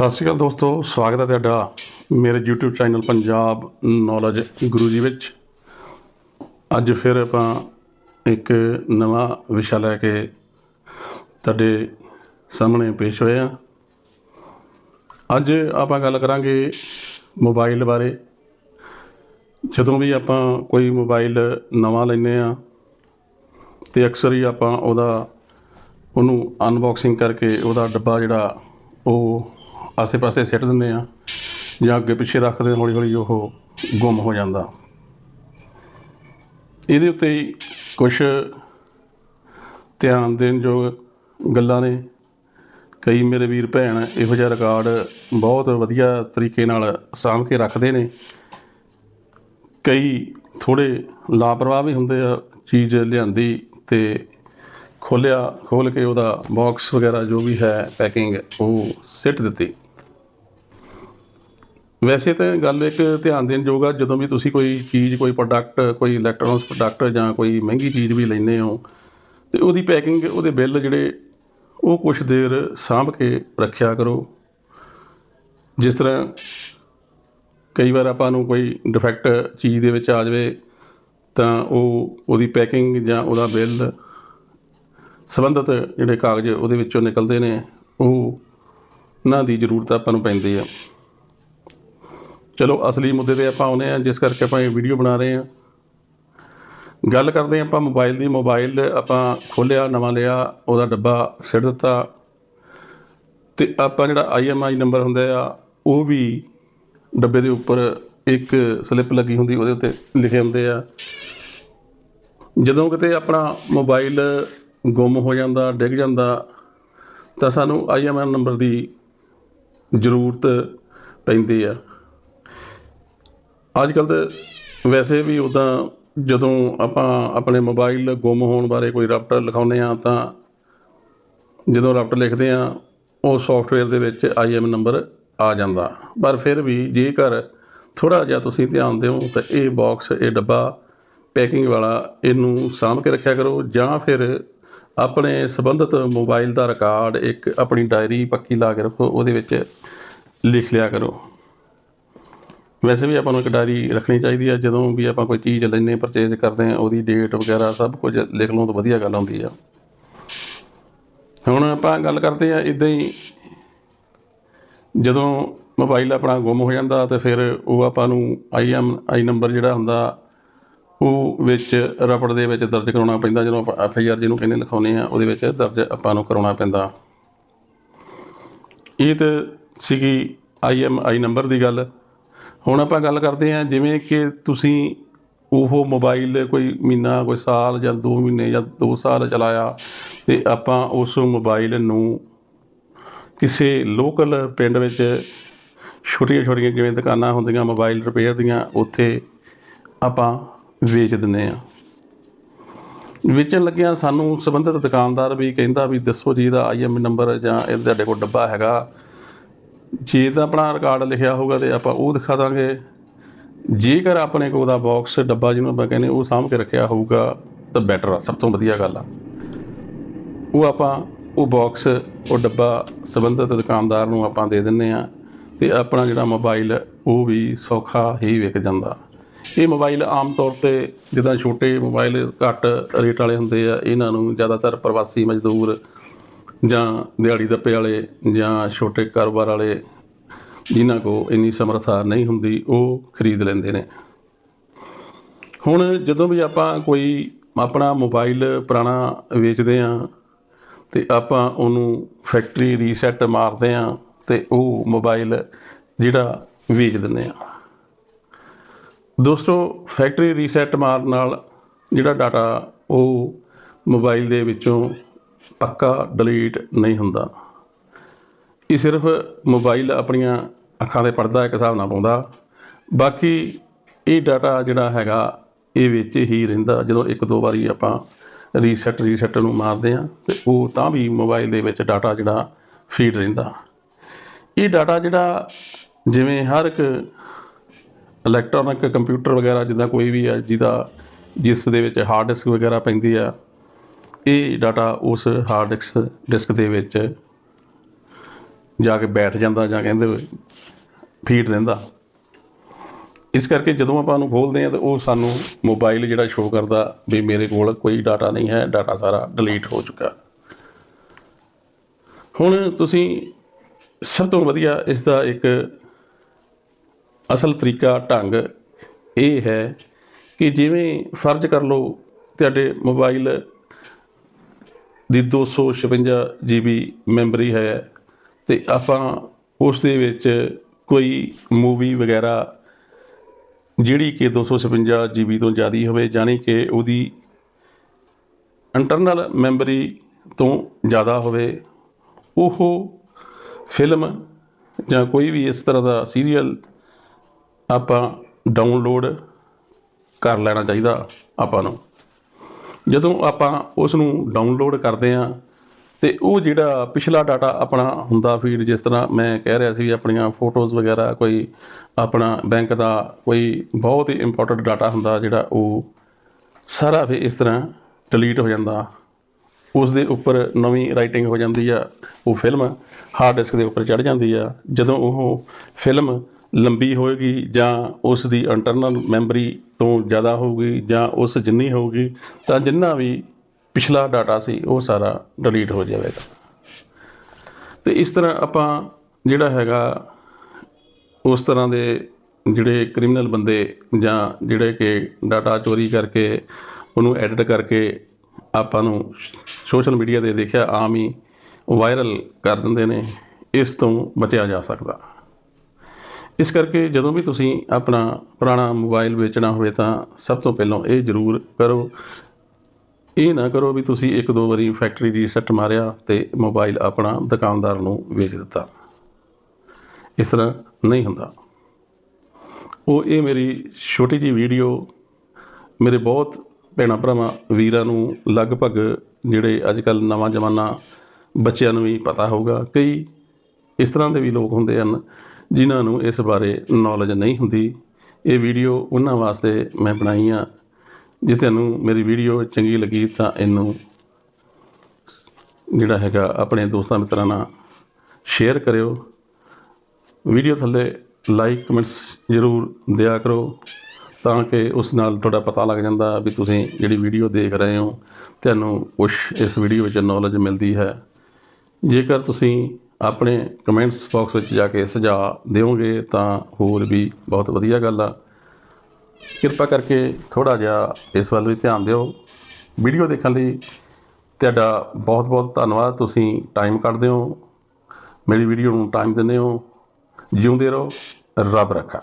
ਸਤਿ ਸ਼੍ਰੀ ਅਕਾਲ ਦੋਸਤੋ, ਸਵਾਗਤ ਹੈ ਤੁਹਾਡਾ ਮੇਰੇ YouTube channel Punjab knowledge Guru ji ਵਿੱਚ। ਅੱਜ ਫਿਰ ਆਪਾਂ ਇੱਕ ਨਵਾਂ ਵਿਸ਼ਾ ਲੈ ਕੇ ਤੁਹਾਡੇ ਸਾਹਮਣੇ ਪੇਸ਼ ਹੋਏ ਹਾਂ। ਅੱਜ ਆਪਾਂ ਗੱਲ ਕਰਾਂਗੇ ਮੋਬਾਈਲ ਬਾਰੇ। ਜਦੋਂ ਵੀ ਆਪਾਂ ਕੋਈ ਮੋਬਾਈਲ ਨਵਾਂ ਲੈਂਦੇ ਆ ਤੇ ਅਕਸਰ ਹੀ ਆਪਾਂ ਉਹਦਾ, ਉਹਨੂੰ ਅਨਬਾਕਸਿੰਗ ਕਰਕੇ ਉਹਦਾ ਡੱਬਾ ਜਿਹੜਾ ਉਹ ਆਸੇ-ਪਾਸੇ ਸਿੱਟ ਦਿੰਦੇ ਆ ਜਾਂ ਅੱਗੇ ਪਿੱਛੇ ਰੱਖਦੇ ਹੌਲੀ ਹੌਲੀ ਉਹ ਗੁੰਮ ਹੋ ਜਾਂਦਾ। ਇਹਦੇ ਉੱਤੇ ਹੀ ਕੁਝ ਧਿਆਨ ਦੇਣ ਯੋਗ ਗੱਲਾਂ ਨੇ। ਕਈ ਮੇਰੇ ਵੀਰ ਭੈਣ ਇਹੋ ਜਿਹਾ ਰਿਕਾਰਡ ਬਹੁਤ ਵਧੀਆ ਤਰੀਕੇ ਨਾਲ ਸਾਂਭ ਕੇ ਰੱਖਦੇ ਨੇ। ਕਈ ਥੋੜੇ ਲਾਪਰਵਾਹ ਵੀ ਹੁੰਦੇ ਆ ਚੀਜ਼ ਲਿਆਂਦੀ ਤੇ ਖੋਲਿਆ ਖੋਲ ਕੇ ਉਹਦਾ ਬਾਕਸ ਵਗੈਰਾ ਜੋ ਵੀ ਹੈ ਪੈਕਿੰਗ ਉਹ ਸਿੱਟ ਦਿੱਤੀ। ਵੈਸੇ ਤਾਂ ਗੱਲ ਇੱਕ ਧਿਆਨ ਦੇਣ ਯੋਗ ਆ, ਜਦੋਂ ਵੀ ਤੁਸੀਂ ਕੋਈ ਚੀਜ਼, ਕੋਈ ਪ੍ਰੋਡਕਟ ਕੋਈ ਇਲੈਕਟ੍ਰੋਨਿਕਸ ਪ੍ਰੋਡਕਟ ਜਾਂ ਕੋਈ ਮਹਿੰਗੀ ਚੀਜ਼ ਵੀ ਲੈਂਦੇ ਹੋ, ਤੇ ਉਹਦੀ ਪੈਕਿੰਗ ਉਹਦੇ ਬਿੱਲ ਜਿਹੜੇ ਉਹ ਕੁਝ ਦੇਰ ਸਾਂਭ ਕੇ ਰੱਖਿਆ ਕਰੋ। ਜਿਸ ਤਰ੍ਹਾਂ ਕਈ ਵਾਰ ਆਪਾਂ ਨੂੰ ਕੋਈ ਡਿਫੈਕਟ ਚੀਜ਼ ਦੇ ਵਿੱਚ ਆ ਜਾਵੇ, ਤਾਂ ਉਹ, ਉਹਦੀ ਪੈਕਿੰਗ ਜਾਂ ਉਹਦਾ ਬਿੱਲ ਸੰਬੰਧਿਤ ਜਿਹੜੇ ਕਾਗਜ਼ ਉਹਦੇ ਵਿੱਚੋਂ ਨਿਕਲਦੇ ਨੇ, ਉਹ ਉਹਨਾਂ ਦੀ ਜ਼ਰੂਰਤ ਆਪਾਂ ਨੂੰ ਪੈਂਦੀ ਆ। ਚਲੋ ਅਸਲੀ ਮੁੱਦੇ ਤੇ ਆਪਾਂ ਆਉਨੇ ਆ ਜਿਸ ਕਰਕੇ ਆਪਾਂ ਇਹ ਵੀਡੀਓ ਬਣਾ ਰਹੇ ਆ ਗੱਲ ਕਰਦੇ ਹਾਂ ਆਪਾਂ ਮੋਬਾਈਲ ਦੀ। ਮੋਬਾਈਲ ਆਪਾਂ ਖੋਲਿਆ, ਨਵਾਂ ਲਿਆ, ਉਹਦਾ ਡੱਬਾ ਸਿੱਟ ਦਿੱਤਾ। ਤੇ ਆਪਾਂ ਜਿਹੜਾ ਆਈਐਮਆਈ ਨੰਬਰ ਹੁੰਦਾ ਆ, ਉਹ ਵੀ ਡੱਬੇ ਦੇ ਉੱਪਰ ਇੱਕ ਸਲਿੱਪ ਲੱਗੀ ਹੁੰਦੀ, ਉਹਦੇ ਉੱਤੇ ਲਿਖੇ ਹੁੰਦੇ ਆ। ਜਦੋਂ ਕਿਤੇ ਆਪਣਾ ਮੋਬਾਈਲ ਗੁੰਮ ਹੋ ਜਾਂਦਾ, ਡਿੱਗ ਜਾਂਦਾ, ਤਾਂ ਸਾਨੂੰ ਆਈਐਮਆਈ ਨੰਬਰ ਦੀ ਜ਼ਰੂਰਤ ਪੈਂਦੀ ਆ। ਅੱਜ ਕੱਲ ਤੇ ਵੈਸੇ ਵੀ ਉਦਾਂ ਜਦੋਂ ਆਪਾਂ ਆਪਣੇ ਮੋਬਾਈਲ ਗੁੰਮ ਹੋਣ ਬਾਰੇ ਕੋਈ ਰਪਟ ਲਿਖਾਉਂਦੇ ਆ ਤਾਂ ਜਦੋਂ ਰਪਟ ਲਿਖਦੇ ਆ ਉਹ ਸੌਫਟਵੇਅਰ ਦੇ ਵਿੱਚ ਆਈਐਮ ਨੰਬਰ ਆ ਜਾਂਦਾ। ਪਰ ਫਿਰ ਵੀ ਜੇਕਰ ਥੋੜਾ ਜਿਹਾ ਤੁਸੀਂ ਧਿਆਨ ਦਿਓ ਤਾਂ ਇਹ ਬਾਕਸ ਇਹ ਡੱਬਾ ਪੈਕਿੰਗ ਵਾਲਾ ਇਹਨੂੰ ਸਾਂਭ ਕੇ ਰੱਖਿਆ ਕਰੋ ਜਾਂ ਫਿਰ ਆਪਣੇ ਸੰਬੰਧਿਤ ਮੋਬਾਈਲ ਦਾ ਰਿਕਾਰਡ ਇੱਕ ਆਪਣੀ ਡਾਇਰੀ ਪੱਕੀ ਲਾ ਕੇ ਰੱਖੋ, ਉਹਦੇ ਵਿੱਚ ਲਿਖ ਲਿਆ ਕਰੋ। ਵੈਸੇ ਵੀ ਆਪਾਂ ਨੂੰ ਇੱਕ ਡਾਇਰੀ ਰੱਖਣੀ ਚਾਹੀਦੀ ਹੈ ਜਦੋਂ ਵੀ ਆਪਾਂ ਕੋਈ ਚੀਜ਼ ਲੈਨੇ ਪਰਚੇਜ਼ ਕਰਦੇ ਆ, ਉਹਦੀ ਡੇਟ ਵਗੈਰਾ ਸਭ ਕੁਝ ਲਿਖ ਲਓ ਤਾਂ ਵਧੀਆ ਗੱਲ ਹੁੰਦੀ ਆ। ਹੁਣ ਆਪਾਂ ਗੱਲ ਕਰਦੇ ਆ ਇਦਾਂ ਹੀ, ਜਦੋਂ ਮੋਬਾਈਲ ਆਪਣਾ ਗੁੰਮ ਹੋ ਜਾਂਦਾ ਤੇ ਫਿਰ ਉਹ ਆਪਾਂ ਨੂੰ ਆਈਐਮ ਆਈ ਨੰਬਰ ਜਿਹੜਾ ਹੁੰਦਾ, ਉਹ ਵਿੱਚ ਰਪੜ ਦੇ ਵਿੱਚ ਦਰਜ ਕਰਾਉਣਾ ਪੈਂਦਾ, ਜਦੋਂ ਆਪਾਂ ਐਫ ਆਈ ਆਰ ਜਿਹਨੂੰ ਕਹਿੰਦੇ ਲਿਖਾਉਂਦੇ ਆ, ਉਹਦੇ ਵਿੱਚ ਦਰਜ ਆਪਾਂ ਨੂੰ ਕਰਾਉਣਾ ਪੈਂਦਾ। ਇਹ ਤਾਂ ਸੀਗੀ ਆਈ ਐਮ ਆਈ ਨੰਬਰ ਦੀ ਗੱਲ। ਹੁਣ ਆਪਾਂ ਗੱਲ ਕਰਦੇ ਹਾਂ ਜਿਵੇਂ ਕਿ ਤੁਸੀਂ ਉਹ ਮੋਬਾਈਲ ਕੋਈ ਮਹੀਨਾ, ਕੋਈ ਸਾਲ ਜਾਂ 2 ਮਹੀਨੇ ਜਾਂ 2 ਸਾਲ ਚਲਾਇਆ ਤੇ ਆਪਾਂ ਉਸ ਮੋਬਾਈਲ ਨੂੰ ਕਿਸੇ ਲੋਕਲ ਪਿੰਡ ਵਿੱਚ ਛੋਟੀਆਂ ਛੋਟੀਆਂ ਜਿਵੇਂ ਦੁਕਾਨਾਂ ਹੁੰਦੀਆਂ, ਮੋਬਾਈਲ ਰਿਪੇਅਰ ਦੀਆਂ, ਉੱਥੇ ਆਪਾਂ ਵੇਚ ਦਿੰਦੇ ਆ ਵੇਚਣ ਲੱਗਿਆ ਸਾਨੂੰ ਸੰਬੰਧਿਤ ਦੁਕਾਨਦਾਰ ਵੀ ਕਹਿੰਦਾ ਵੀ ਦੱਸੋ ਜੀ, ਇਹਦਾ ਆਈਐਮ ਨੰਬਰ ਜਾਂ ਇਹ ਤੁਹਾਡੇ ਕੋਲ ਡੱਬਾ ਹੈਗਾ। ਜੇ ਤਾਂ ਆਪਣਾ ਰਿਕਾਰਡ ਲਿਖਿਆ ਹੋਊਗਾ ਤੇ ਆਪਾਂ ਉਹ ਦਿਖਾ ਦਾਂਗੇ। ਜੇਕਰ ਆਪਣੇ ਕੋਲ ਦਾ ਬਾਕਸ ਡੱਬਾ ਜਿਹਨੂੰ ਆਪਾਂ ਕਹਿੰਦੇ ਉਹ ਸਾਂਭ ਕੇ ਰੱਖਿਆ ਹੋਊਗਾ, ਤਾਂ ਬੈਟਰ ਆ, ਸਭ ਤੋਂ ਵਧੀਆ ਗੱਲ ਆ। ਉਹ ਆਪਾਂ, ਉਹ ਬਾਕਸ ਉਹ ਡੱਬਾ ਸੰਬੰਧਿਤ ਦੁਕਾਨਦਾਰ ਨੂੰ ਆਪਾਂ ਦੇ ਦਿੰਨੇ ਆ ਤੇ ਆਪਣਾ ਜਿਹੜਾ ਮੋਬਾਈਲ ਉਹ ਵੀ ਸੌਖਾ ਹੀ ਵਿਕ ਜਾਂਦਾ। ਇਹ ਮੋਬਾਈਲ ਆਮ ਤੌਰ ਤੇ ਜਿੱਦਾਂ ਛੋਟੇ ਮੋਬਾਈਲ ਘੱਟ ਰੇਟ ਵਾਲੇ ਹੁੰਦੇ ਆ, ਇਹਨਾਂ ਨੂੰ ਜ਼ਿਆਦਾਤਰ ਪ੍ਰਵਾਸੀ ਮਜ਼ਦੂਰ ਜਾਂ ਦਿਹਾੜੀ ਦੱਪੇ ਵਾਲੇ ਜਾਂ ਛੋਟੇ ਕਾਰੋਬਾਰ ਵਾਲੇ ਜਿਨ੍ਹਾਂ ਕੋ ਇੰਨੀ ਸਮਰੱਥਾ ਨਹੀਂ ਹੁੰਦੀ, ਉਹ ਖਰੀਦ ਲੈਂਦੇ ਨੇ। ਹੁਣ ਜਦੋਂ ਵੀ ਆਪਾਂ ਕੋਈ ਆਪਣਾ ਮੋਬਾਈਲ ਪੁਰਾਣਾ ਵੇਚਦੇ ਆ ਤੇ ਆਪਾਂ ਉਹਨੂੰ ਫੈਕਟਰੀ ਰੀਸੈਟ ਮਾਰਦੇ ਆ ਤੇ ਉਹ ਮੋਬਾਈਲ ਜਿਹੜਾ ਵੇਚ ਦਿੰਦੇ ਆ। ਦੋਸਤੋ, ਫੈਕਟਰੀ ਰੀਸੈਟ ਮਾਰਨ ਨਾਲ ਜਿਹੜਾ ਡਾਟਾ ਉਹ ਮੋਬਾਈਲ ਦੇ ਵਿੱਚੋਂ ਪੱਕਾ ਡਿਲੀਟ ਨਹੀਂ ਹੁੰਦਾ। ਇਹ ਸਿਰਫ ਮੋਬਾਈਲ ਆਪਣੀਆਂ ਅੱਖਾਂ ਦੇ ਪਰਦਾ ਇੱਕ ਹਿਸਾਬ ਨਾਲ ਪਾਉਂਦਾ। ਬਾਕੀ ਇਹ ਡਾਟਾ ਜਿਹੜਾ ਹੈਗਾ, ਇਹ ਵਿੱਚ ਹੀ ਰਹਿੰਦਾ। ਜਦੋਂ ਇੱਕ ਦੋ ਵਾਰੀ ਆਪਾਂ ਰੀਸੈਟ ਰੀਸੈਟ ਨੂੰ ਮਾਰਦੇ ਆ ਤੇ ਉਹ ਤਾਂ ਵੀ ਮੋਬਾਈਲ ਦੇ ਵਿੱਚ ਡਾਟਾ ਜਿਹੜਾ ਫੀਡ ਰਹਿੰਦਾ। ਇਹ ਡਾਟਾ ਜਿਹੜਾ ਜਿਵੇਂ ਹਰ ਇੱਕ ਇਲੈਕਟ੍ਰੋਨਿਕ ਕੰਪਿਊਟਰ ਵਗੈਰਾ, ਜਿੱਦਾਂ ਕੋਈ ਵੀ ਹੈ, ਜਿਹਦਾ, ਜਿਸ ਦੇ ਵਿੱਚ ਹਾਰਡ ਡਿਸਕ ਵਗੈਰਾ ਪੈਂਦੀ ਆ ਇਹ ਡਾਟਾ ਉਸ ਹਾਰਡ ਡਿਸਕ ਡਿਸਕ ਦੇ ਵਿੱਚ ਜਾ ਕੇ ਬੈਠ ਜਾਂਦਾ ਜਾਂ ਕਹਿੰਦੇ ਫੀਡ ਰਹਿੰਦਾ ਇਸ ਕਰਕੇ ਜਦੋਂ ਆਪਾਂ ਉਹਨੂੰ ਖੋਲਦੇ ਆ ਤਾਂ ਉਹ ਸਾਨੂੰ ਮੋਬਾਈਲ ਜਿਹੜਾ ਸ਼ੋਅ ਕਰਦਾ ਵੀ ਮੇਰੇ ਕੋਲ ਕੋਈ ਡਾਟਾ ਨਹੀਂ ਹੈ ਡਾਟਾ ਸਾਰਾ ਡਿਲੀਟ ਹੋ ਚੁੱਕਾ। ਹੁਣ ਤੁਸੀਂ ਸਭ ਤੋਂ ਵਧੀਆ ਇਸ ਦਾ ਇੱਕ ਅਸਲ ਤਰੀਕਾ, ਢੰਗ ਇਹ ਹੈ ਕਿ ਜਿਵੇਂ ਫਰਜ਼ ਕਰ ਲਓ ਤੁਹਾਡੇ ਮੋਬਾਈਲ ਦੀ 256 GB ਮੈਮਰੀ ਹੈ ਤੇ ਆਪਾਂ ਉਸ ਦੇ ਵਿੱਚ ਕੋਈ ਮੂਵੀ ਵਗੈਰਾ ਜਿਹੜੀ ਕਿ 256 GB ਤੋਂ ਜ਼ਿਆਦਾ ਹੋਵੇ ਜਾਣੀ ਕਿ ਉਹਦੀ ਇੰਟਰਨਲ ਮੈਮਰੀ ਤੋਂ ਜ਼ਿਆਦਾ ਹੋਵੇ, ਉਹ ਫਿਲਮ ਜਾਂ ਕੋਈ ਵੀ ਇਸ ਤਰ੍ਹਾਂ ਦਾ ਸੀਰੀਅਲ ਆਪਾਂ ਡਾਊਨਲੋਡ ਕਰ ਲੈਣਾ ਚਾਹੀਦਾ ਆਪਾਂ ਨੂੰ। ਜਦੋਂ ਆਪਾਂ ਉਸ ਨੂੰ ਡਾਊਨਲੋਡ ਕਰਦੇ ਹਾਂ ਤੇ ਉਹ ਜਿਹੜਾ ਪਿਛਲਾ ਡਾਟਾ ਆਪਣਾ ਹੁੰਦਾ ਫੀਡ ਜਿਸ ਤਰ੍ਹਾਂ ਮੈਂ ਕਹਿ ਰਿਹਾ ਸੀ ਵੀ ਆਪਣੀਆਂ ਫੋਟੋਜ਼ ਵਗੈਰਾ, ਕੋਈ ਆਪਣਾ ਬੈਂਕ ਦਾ ਕੋਈ ਬਹੁਤ ਹੀ ਇੰਪੋਰਟੈਂਟ ਡਾਟਾ ਹੁੰਦਾ ਜਿਹੜਾ ਉਹ ਸਾਰਾ ਫਿਰ ਇਸ ਤਰ੍ਹਾਂ ਡਿਲੀਟ ਹੋ ਜਾਂਦਾ। ਉਸ ਦੇ ਉੱਪਰ ਨਵੀਂ ਰਾਈਟਿੰਗ ਹੋ ਜਾਂਦੀ ਆ, ਉਹ ਫਿਲਮ ਹਾਰਡ ਡਿਸਕ ਦੇ ਉੱਪਰ ਚੜ ਜਾਂਦੀ ਆ। ਜਦੋਂ ਉਹ ਫਿਲਮ ਲੰਬੀ ਹੋਏਗੀ ਜਾਂ ਉਸ ਦੀ ਇੰਟਰਨਲ ਮੈਮਰੀ ਤੋਂ ਜ਼ਿਆਦਾ ਹੋਊਗੀ ਜਾਂ ਉਸ ਜਿੰਨੀ ਹੋਊਗੀ, ਤਾਂ ਜਿੰਨਾ ਵੀ ਪਿਛਲਾ ਡਾਟਾ ਸੀ, ਉਹ ਸਾਰਾ ਡਿਲੀਟ ਹੋ ਜਾਵੇਗਾ। ਤੇ ਇਸ ਤਰ੍ਹਾਂ ਆਪਾਂ ਜਿਹੜਾ ਹੈਗਾ, ਉਸ ਤਰ੍ਹਾਂ ਦੇ ਜਿਹੜੇ ਕ੍ਰਿਮੀਨਲ ਬੰਦੇ ਜਾਂ ਜਿਹੜੇ ਕਿ ਡਾਟਾ ਚੋਰੀ ਕਰਕੇ ਉਹਨੂੰ ਐਡਿਟ ਕਰਕੇ ਆਪਾਂ ਨੂੰ ਸੋਸ਼ਲ ਮੀਡੀਆ ਤੇ ਦੇਖਿਆ, ਆਮ ਹੀ ਵਾਇਰਲ ਕਰ ਦਿੰਦੇ ਨੇ, ਇਸ ਤੋਂ ਬਚਿਆ ਜਾ ਸਕਦਾ। ਇਸ ਕਰਕੇ ਜਦੋਂ ਵੀ ਤੁਸੀਂ ਆਪਣਾ ਪੁਰਾਣਾ ਮੋਬਾਈਲ ਵੇਚਣਾ ਹੋਵੇ ਤਾਂ ਸਭ ਤੋਂ ਪਹਿਲਾਂ ਇਹ ਜ਼ਰੂਰ ਕਰੋ। ਇਹ ਨਾ ਕਰੋ ਵੀ ਤੁਸੀਂ ਇੱਕ ਦੋ ਵਾਰੀ ਫੈਕਟਰੀ ਰੀਸੈਟ ਮਾਰਿਆ ਤੇ ਮੋਬਾਈਲ ਆਪਣਾ ਦੁਕਾਨਦਾਰ ਨੂੰ ਵੇਚ ਦਿੱਤਾ। ਇਸ ਤਰ੍ਹਾਂ ਨਹੀਂ ਹੁੰਦਾ। ਉਹ ਇਹ ਮੇਰੀ ਛੋਟੀ ਜੀ ਵੀਡੀਓ ਮੇਰੇ ਬਹੁਤ ਭੈਣਾਂ ਭਰਾਵਾਂ ਵੀਰਾਂ ਨੂੰ ਲਗਭਗ ਜਿਹੜੇ ਅੱਜ ਕੱਲ ਨਵਾਂ ਜ਼ਮਾਨਾ ਬੱਚਿਆਂ ਨੂੰ ਵੀ ਪਤਾ ਹੋਊਗਾ। ਕਈ ਇਸ ਤਰ੍ਹਾਂ ਦੇ ਵੀ ਲੋਕ ਹੁੰਦੇ ਹਨ ਜਿਨ੍ਹਾਂ ਨੂੰ ਇਸ ਬਾਰੇ ਨੌਲੇਜ ਨਹੀਂ ਹੁੰਦੀ, ਇਹ ਵੀਡੀਓ ਉਹਨਾਂ ਵਾਸਤੇ ਮੈਂ ਬਣਾਈ ਆ। ਜੇ ਤੁਹਾਨੂੰ ਮੇਰੀ ਵੀਡੀਓ ਚੰਗੀ ਲੱਗੀ ਤਾਂ ਇਹਨੂੰ ਜਿਹੜਾ ਹੈਗਾ ਆਪਣੇ ਦੋਸਤਾਂ ਮਿੱਤਰਾਂ ਨਾਲ ਸ਼ੇਅਰ ਕਰਿਓ। ਵੀਡੀਓ ਥੱਲੇ ਲਾਈਕ ਕਮੈਂਟਸ ਜ਼ਰੂਰ ਦਿਆ ਕਰੋ ਤਾਂ ਕਿ ਉਸ ਨਾਲ ਤੁਹਾਡਾ ਪਤਾ ਲੱਗ ਜਾਂਦਾ ਵੀ ਤੁਸੀਂ ਜਿਹੜੀ ਵੀਡੀਓ ਦੇਖ ਰਹੇ ਹੋ। ਤੁਹਾਨੂੰ ਕੁਛ ਇਸ ਵੀਡੀਓ ਵਿੱਚ ਨੌਲੇਜ ਮਿਲਦੀ ਹੈ। ਜੇਕਰ ਤੁਸੀਂ ਆਪਣੇ ਕਮੈਂਟਸ ਬਾਕਸ ਵਿੱਚ ਜਾ ਕੇ ਸੁਝਾਅ ਦਿਓਗੇ ਤਾਂ ਹੋਰ ਵੀ ਬਹੁਤ ਵਧੀਆ ਗੱਲ ਆ। ਕਿਰਪਾ ਕਰਕੇ ਥੋੜਾ ਜਿਹਾ ਇਸ ਵੱਲ ਵੀ ਧਿਆਨ ਦਿਓ। ਵੀਡੀਓ ਦੇਖਣ ਲਈ ਤੁਹਾਡਾ ਬਹੁਤ ਬਹੁਤ ਧੰਨਵਾਦ। ਤੁਸੀਂ ਟਾਈਮ ਕੱਢਦੇ ਹੋ। ਮੇਰੀ ਵੀਡੀਓ ਨੂੰ ਟਾਈਮ ਦਿੰਦੇ ਹੋ। ਜਿਉਂਦੇ ਰਹੋ। ਰੱਬ ਰੱਖਾ।